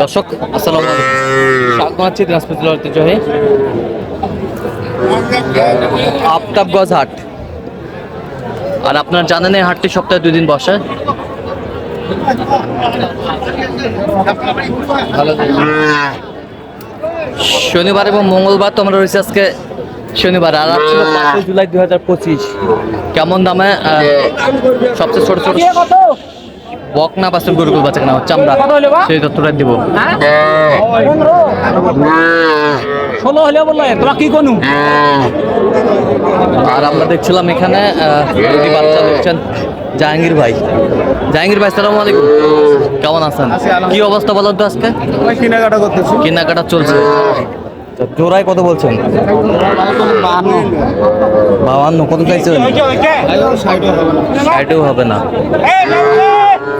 দর্শক, আসসালামু আলাইকুম। স্বাগত আছি দিনাজপুর ঐতিহ্যবাহী আফতাবগঞ্জ হাট। আর আপনারা জানেন এই হাটটি সপ্তাহে দুই দিন বসে। শনিবার এবং মঙ্গলবার তো আমরা রয়েছে আজকে শনিবার, আর ছিল জুলাই দুই হাজার পঁচিশ। কেমন দামে সবচেয়ে ছোট ছোট বকনা বাসের গরুগুলো বাচ্চা কেনা হচ্ছে আমরা। সেই তথ্যটা দিব। ষোলো হলে বলল তোরা কি করু আর আমরা দেখছিলাম এখানে আহ, দুটি বাচ্চা দেখছেন জাহাঙ্গীর ভাই। জাহাঙ্গীর ভাই সালাম আলাইকুম। কেমন আছেন? কি অবস্থা বলেন তো আজকে? কেনাকাটা করতেছি। কেনাকাটা চলছে। তো জোড়ায় কত বলছেন? বাবান্ন কত চাইছেন? ষাটেও হবে না।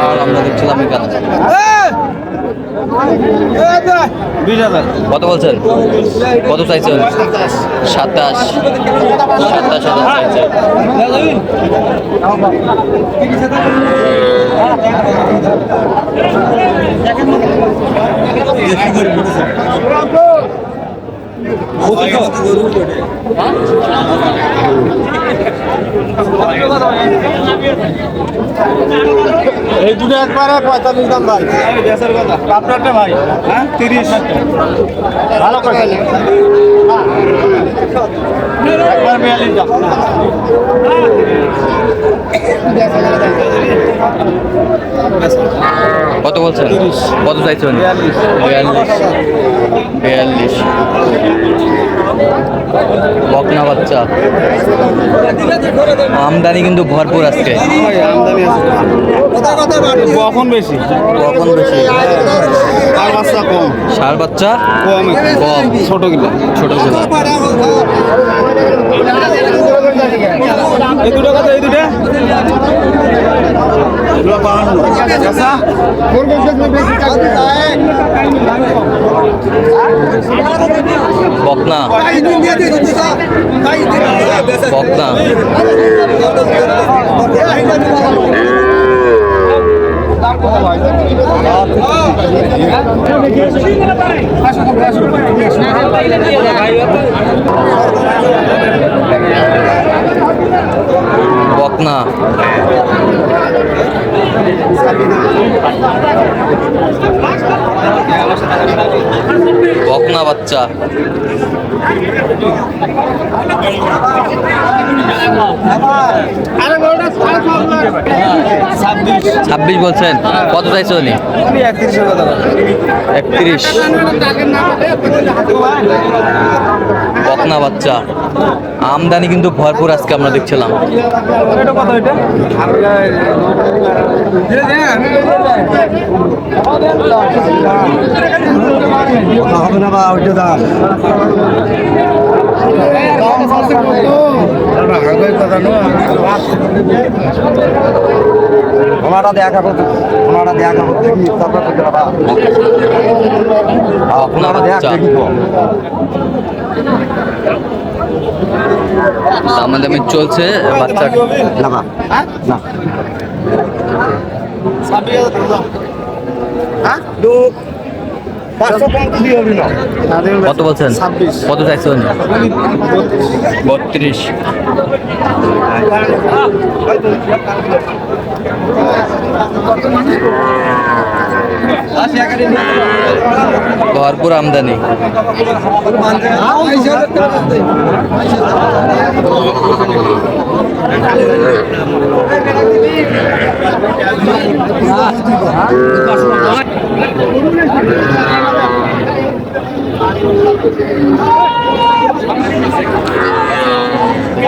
আর আমরা দেখছিলাম এখানে কত বলছেন? কত চাইছেন? সাতাশ। সাতাশ হাজার চাইছে। এই দুটো একবারে পঁয়তাল্লিশ দাম ভাই। বেসার কথা আপনারটা ভাই হ্যাঁ? তিরিশ। ভালো করে। একবার বিয়াল্লিশ দাম। কত বলছেন? কত চাইছেন? বিয়াল্লিশ। বিয়াল্লিশ। বকনা বাচ্চা। আমদানি কিন্তু ভরপুর আজকে। আছে কখন বেশি। কখন বেশি। আর বাচ্চা কম। সার বাচ্চা কম। কম। ছোট কিলো। ছোট ছোট এই দুটো কত? এই দুটো? বকনা। বকনা। বকনা বকনা বাচ্চা। ছাব্বিশ বলছেন কত চাইছো উনি? একত্রিশ। বকনা বাচ্চা। আমদানি কিন্তু ভরপুর আজকে আমরা দেখছিলাম। এটা হবে না বা ওইটা দাম। ওনারা দেখা করতে ওনারা দেখা করতে কি তারপর করতে পারা বকনা বাচ্চা দামাদামি চলছে বাচ্চা না না। না। কত বলছেন? কত চাইছেন? বত্রিশ। ভরপুর আমদানি।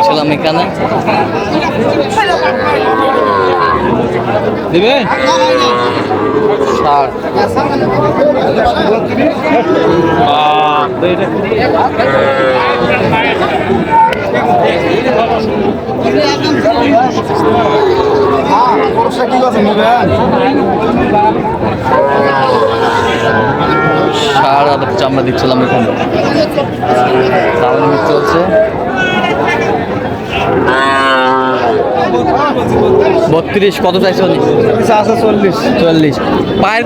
ছিলাম এখানে। দিবে ষাট ষাট কি আছে নেবেন ষাট হাজার চামড়া দিচ্ছিলাম এখন। দাম চলছে বত্রিশ কত চাইছো আছে চল্লিশ চল্লিশ। পায়ের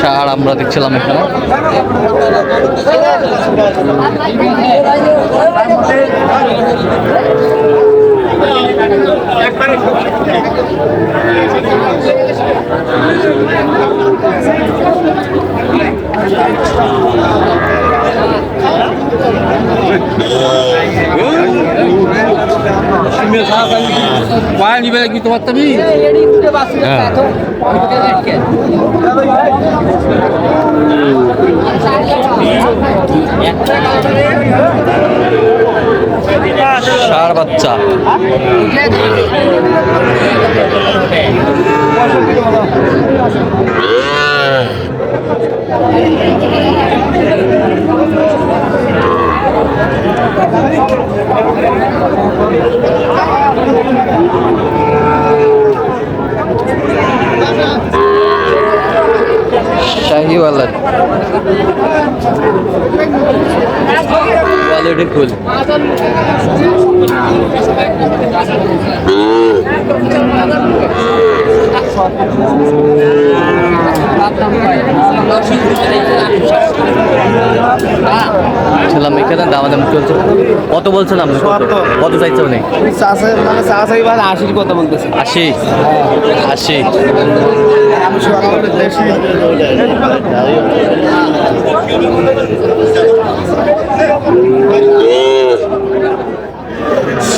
সার আমরা দেখছিলাম এখানে। নিবে কি তোমার তুমি? ষাড় বাচ্চা। শাহিওয়ালার কোয়ালিটি ফুল ছিলাম এখানে দাম দাম চলছে। কত আপনি কত? চাইছে উনি? মানে আশির কথা বলতেছে। আশি? আশি। বেশি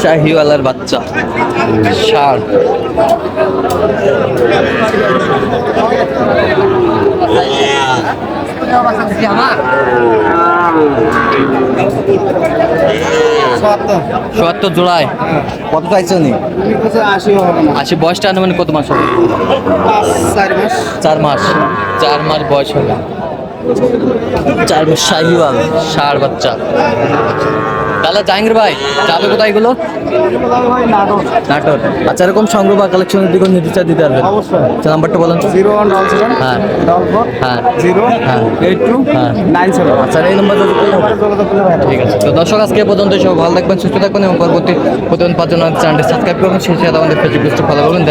শাহিওয়ালার বাচ্চা। ষাট চুয়াত্তর জোড়ায় কত চাইছে উনি আশি হবে না বয়সটা আনুমানিক কত মাস হবে? চার মাস। চার মাস। চার মাস বয়স হবে চার মাস শাহিওয়াল ষাড় বাচ্চা। তাহলে জাহাঙ্গীর ভাই যাবে কোথায় এগুলো? নাটোর। আচ্ছা এরকম সংগ্রহ বা কালেকশনের দিকে নির্দেশ দিতে পারবেন? অবশ্যই। আচ্ছা নাম্বারটা বলেন জিরো ওয়ান ডবল সেভেন হ্যাঁ। ডবল ফোর হ্যাঁ। জিরো হ্যাঁ। এইট টু হ্যাঁ। Nine seven. আচ্ছা এই নম্বরটা ঠিক আছে। তো দর্শক আজকে পর্যন্ত সব ভালো থাকবেন সুস্থ থাকবেন এবং পরবর্তী প্রতিদিন পাঁচজন চ্যানেলটি সাবস্ক্রাইব করবেন। সেই সাথে আমাদের ফেসবুক পেজটি ফলো করবেন।